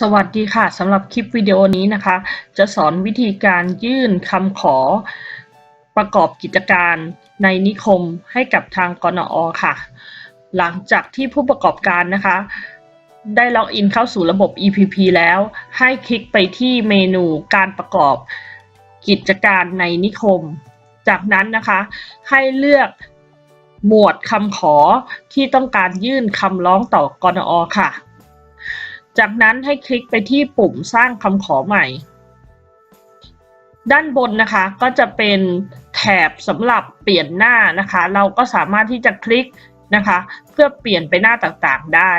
สวัสดีค่ะสำหรับคลิปวิดีโอนี้นะคะ จะสอนวิธีการยื่นคำขอประกอบกิจการในนิคมให้กับทางกนอค่ะ หลังจากที่ผู้ประกอบการนะคะ ได้ล็อกอินเข้าสู่ระบบ EPP แล้ว ให้คลิกไปที่เมนูการประกอบกิจการในนิคม จากนั้นนะคะ ให้เลือกหมวดคำขอที่ต้องการยื่นคำร้องต่อกนอค่ะ จากนั้นให้คลิกไปที่ปุ่มสร้างคำขอใหม่ ด้านบนนะคะก็จะเป็นแถบสำหรับเปลี่ยนหน้านะคะ เราก็สามารถที่จะคลิกนะคะ เพื่อเปลี่ยนไปหน้าต่างๆได้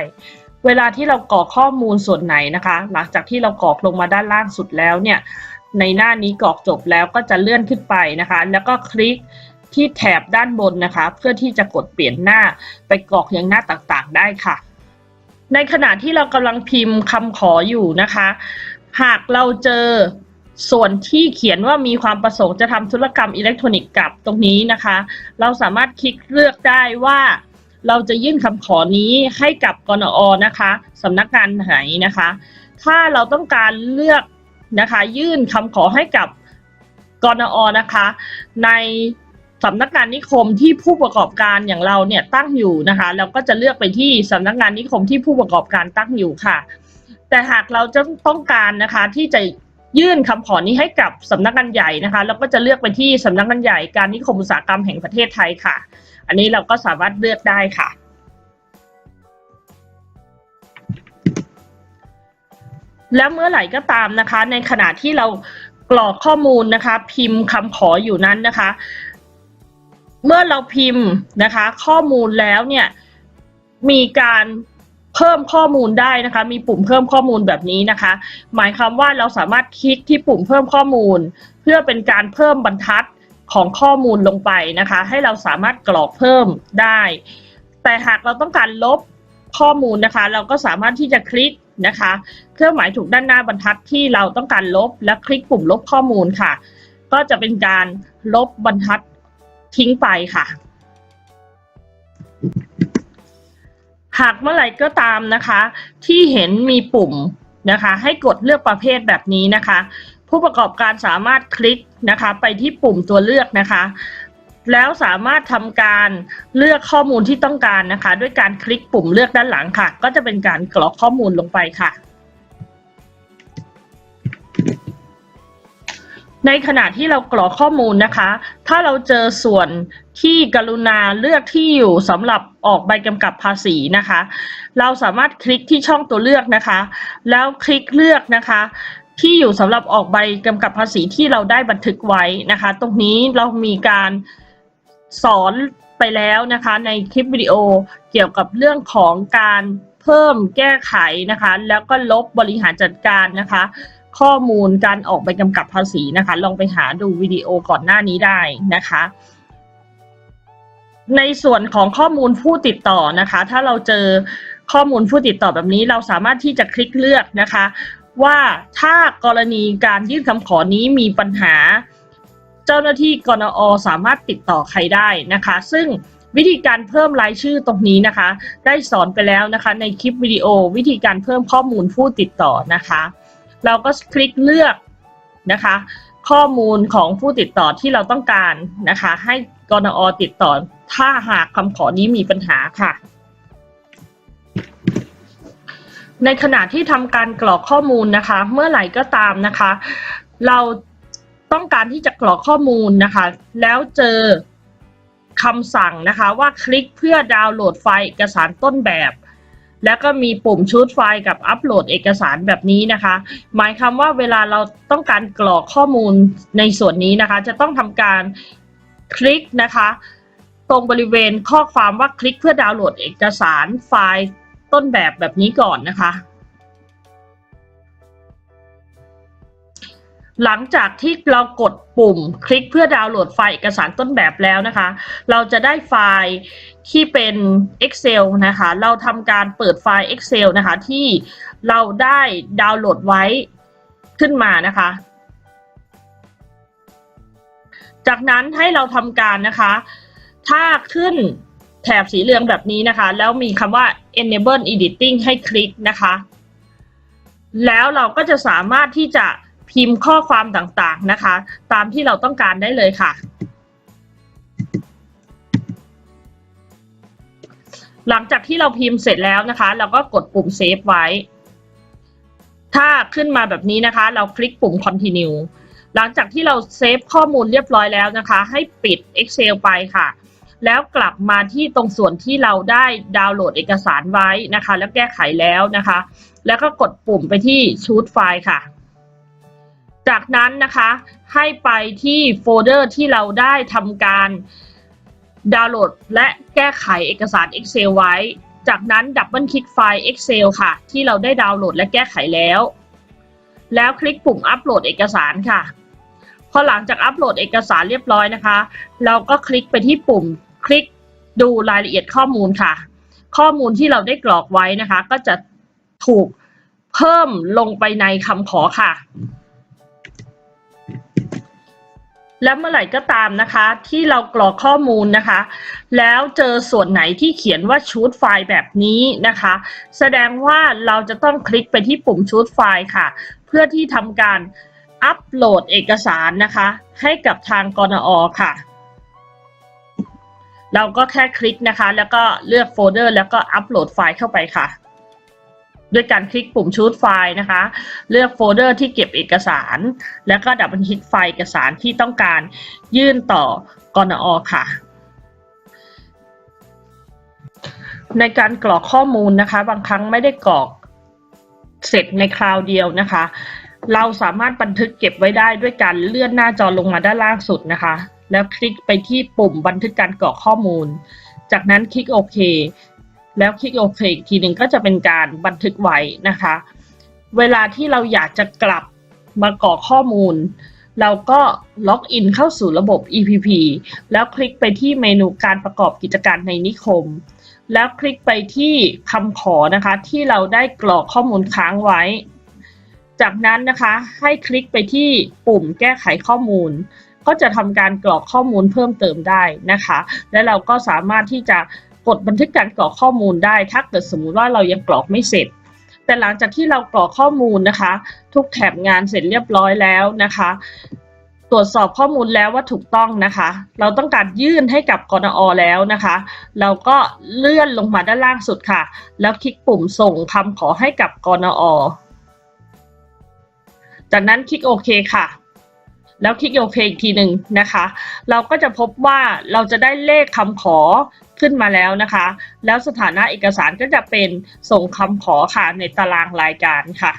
เวลาที่เรากรอกข้อมูลส่วนไหนนะคะ หลังจากที่เรากรอกลงมาด้านล่างสุดแล้วเนี่ยในหน้านี้กรอกจบแล้วก็จะเลื่อนขึ้นไปนะคะ แล้วก็คลิกที่แถบด้านบนนะคะ เพื่อที่จะกดเปลี่ยนหน้าไปกรอกยังหน้าต่างๆ ได้ค่ะ ในขณะที่เรากำลังพิมพ์คำขออยู่นะคะ หากเราเจอส่วนที่เขียนว่ามีความประสงค์จะทำธุรกรรมอิเล็กทรอนิกส์กับตรงนี้นะคะ เราสามารถคลิกเลือกได้ว่าเราจะยื่นคำขอนี้ให้กับกนอนะคะสำนักงานไหนนะคะ ถ้าเราต้องการเลือกนะคะ ยื่นคำขอให้กับกนอนะคะ ใน สำนักงานนิคมที่ผู้ประกอบการอย่างเราเนี่ยตั้งอยู่นะคะเราก็จะเลือกไปที่สำนักงานนิคมที่ผู้ประกอบการตั้งอยู่ค่ะ แต่หากเราจะต้องการนะคะที่จะยื่นคำขอนี้ให้กับสำนักงานใหญ่นะคะเราก็จะเลือกไปที่สำนักงานใหญ่การนิคมอุตสาหกรรมแห่งประเทศไทยค่ะ อันนี้เราก็สามารถเลือกได้ค่ะแล้วเมื่อไหร่ก็ตามนะคะ ในขณะที่เรากรอกข้อมูลนะคะ พิมพ์คำขออยู่นั้นนะคะ เมื่อเราพิมพ์นะคะ ข้อมูลแล้วเนี่ยมีการเพิ่มข้อมูลได้นะคะ มีปุ่มเพิ่มข้อมูลแบบนี้นะคะ หมายความว่าเราสามารถคลิกที่ปุ่มเพิ่มข้อมูล เพื่อเป็นการเพิ่มบรรทัดของข้อมูลลงไปนะคะ ให้เราสามารถกรอกเพิ่มได้ แต่หากเราต้องการลบข้อมูลนะคะ เราก็สามารถที่จะคลิกนะคะ เครื่องหมายถูกด้านหน้าบรรทัดที่เราต้องการลบและคลิกปุ่มลบข้อมูลค่ะ ก็จะเป็นการลบบรรทัด ทิ้งไปค่ะ หากเมื่อไหร่ก็ตามนะคะ ที่เห็นมีปุ่มนะคะ ให้กดเลือกประเภทแบบนี้นะคะ ผู้ประกอบการสามารถคลิกนะคะ ไปที่ปุ่มตัวเลือกนะคะ แล้วสามารถทำการเลือกข้อมูลที่ต้องการนะคะ ด้วยการคลิกปุ่มเลือกด้านหลังค่ะ ก็จะเป็นการกรอกข้อมูลลงไปค่ะ ในขณะที่เรากรอกข้อมูลนะคะ ถ้าเราเจอส่วนที่กรุณาเลือกที่อยู่สำหรับออกใบกำกับภาษีนะคะ เราสามารถคลิกที่ช่องตัวเลือกนะคะ แล้วคลิกเลือกนะคะ ที่อยู่สำหรับออกใบกำกับภาษีที่เราได้บันทึกไว้นะคะ ตรงนี้เรามีการสอนไปแล้วนะคะในคลิปวิดีโอเกี่ยวกับเรื่องของการเพิ่มแก้ไขนะคะ แล้วก็ลบบริหารจัดการนะคะ ข้อมูลการออกใบกำกับภาษีนะคะ ลองไปหาดูวิดีโอก่อนหน้านี้ได้นะคะ ในส่วนของข้อมูลผู้ติดต่อนะคะ ถ้าเราเจอข้อมูลผู้ติดต่อแบบนี้เราสามารถที่จะคลิกเลือกนะคะ ว่าถ้ากรณีการยื่นคำขอนี้มีปัญหา เจ้าหน้าที่กนอสามารถติดต่อใครได้นะคะ ซึ่งวิธีการเพิ่มรายชื่อตรงนี้นะคะ ได้สอนไปแล้วนะคะ ในคลิปวิดีโอวิธีการเพิ่มข้อมูลผู้ติดต่อนะคะ เราก็คลิกเลือกนะคะ ข้อมูลของผู้ติดต่อที่เราต้องการนะคะ ให้กนอติดต่อถ้าหากคำขอนี้มีปัญหาค่ะ ในขณะที่ทำการกรอกข้อมูลนะคะ เมื่อไหร่ก็ตามนะคะ เราต้องการที่จะกรอกข้อมูลนะคะ แล้วเจอคำสั่งนะคะว่าคลิกเพื่อดาวน์โหลดไฟล์เอกสารต้นแบบ แล้วก็มีปุ่มชุดไฟล์กับอัปโหลดเอกสารแบบนี้นะคะ หมายความว่าเวลาเราต้องการกรอกข้อมูลในส่วนนี้นะคะ จะต้องทำการคลิกนะคะ ตรงบริเวณข้อความว่าคลิกเพื่อดาวน์โหลดเอกสารไฟล์ต้นแบบแบบนี้ก่อนนะคะ หลังจากที่เรากดปุ่มคลิกเพื่อดาวน์โหลดไฟล์เอกสารต้นแบบแล้วนะคะ เราจะได้ไฟล์ที่เป็น Excel นะคะ เราทำการเปิดไฟล์ Excel นะคะ ที่เราได้ดาวน์โหลดไว้ขึ้นมานะคะ จากนั้นให้เราทำการนะคะ ถ้าขึ้นแถบสีเหลืองแบบนี้นะคะ แล้วมีคำว่า enable editing ให้คลิกนะคะ แล้วเราก็จะสามารถที่จะ พิมพ์ข้อความต่างๆนะคะ ตามที่เราต้องการได้เลยค่ะ หลังจากที่เราพิมพ์เสร็จแล้วนะคะ เราก็กดปุ่มเซฟไว้ ถ้าขึ้นมาแบบนี้นะคะ เราคลิกปุ่ม continue หลังจากที่เราเซฟข้อมูลเรียบร้อยแล้วนะคะ ให้ปิด Excel ไปค่ะ แล้วกลับมาที่ตรงส่วนที่เราได้ดาวน์โหลดเอกสารไว้นะคะ แล้วแก้ไขแล้วนะคะ แล้วก็กดปุ่มไปที่ชูดไฟล์ค่ะ จากนั้นนะคะให้ไปที่โฟลเดอร์ที่เราได้ทำการดาวน์โหลด และแก้ไขเอกสาร Excel ไว้ จากนั้นดับเบิลคลิกไฟล์ Excel ค่ะ ที่เราได้ดาวน์โหลดและแก้ไขแล้ว แล้วคลิกปุ่มอัปโหลดเอกสารค่ะ พอหลังจากอัปโหลดเอกสารเรียบร้อยนะคะ เราก็คลิกไปที่ปุ่มคลิกดูรายละเอียดข้อมูลค่ะ ข้อมูลที่เราได้กรอกไว้นะคะ ก็จะถูกเพิ่มลงไปในคำขอค่ะ และเมื่อไหร่ก็ตามนะคะ ที่เรากรอกข้อมูลนะคะ แล้วเจอส่วนไหนที่เขียนว่าชูดไฟล์แบบนี้นะคะ แสดงว่าเราจะต้องคลิกไปที่ปุ่มชูดไฟล์ค่ะ เพื่อที่ทำการอัปโหลดเอกสารนะคะ ให้กับทางกนอค่ะ เราก็แค่คลิกนะคะ แล้วก็เลือกโฟลเดอร์ แล้วก็อัปโหลดไฟล์เข้าไปค่ะ ด้วยการคลิกปุ่มชูดไฟล์นะคะ เลือกโฟลเดอร์ที่เก็บเอกสาร แล้วก็ดับบิลคลิกไฟล์เอกสารที่ต้องการยื่นต่อกนอค่ะ ในการกรอกข้อมูลนะคะ บางครั้งไม่ได้กรอกเสร็จในคราวเดียวนะคะ เราสามารถบันทึกเก็บไว้ได้ด้วยการเลื่อนหน้าจอลงมาด้านล่างสุดนะคะ แล้วคลิกไปที่ปุ่มบันทึกการกรอกข้อมูล จากนั้นคลิกโอเค แล้วคลิกโอเคอีกทีหนึ่งก็จะเป็นการบันทึกไว้นะคะ เวลาที่เราอยากจะกลับมากรอกข้อมูล เราก็ล็อกอินเข้าสู่ระบบ EPP แล้วคลิกไปที่เมนูการประกอบกิจการในนิคม แล้วคลิกไปที่คำขอนะคะที่เราได้กรอกข้อมูลค้างไว้ จากนั้นนะคะให้คลิกไปที่ปุ่มแก้ไขข้อมูลก็จะทำการกรอกข้อมูลเพิ่มเติมได้นะคะ และเราก็สามารถที่จะ กดบันทึกการกรอกข้อมูลได้ถ้าเกิดสมมุติว่าเรายังกรอกไม่เสร็จ แต่หลังจากที่เรากรอกข้อมูลนะคะ ทุกแถบงานเสร็จเรียบร้อยแล้วนะคะ ตรวจสอบข้อมูลแล้วว่าถูกต้องนะคะ เราต้องการยื่นให้กับกนอแล้วนะคะ เราก็เลื่อนลงมาด้านล่างสุดค่ะ แล้วคลิกปุ่มส่งคำขอให้กับกนอจากนั้นคลิกโอเคค่ะ แล้วคลิกโอเคอีกทีหนึ่งนะคะ เราก็จะพบว่าเราจะได้เลขคำขอขึ้นมาแล้วนะคะ แล้วสถานะเอกสารก็จะเป็นส่งคำขอค่ะในตารางรายการค่ะ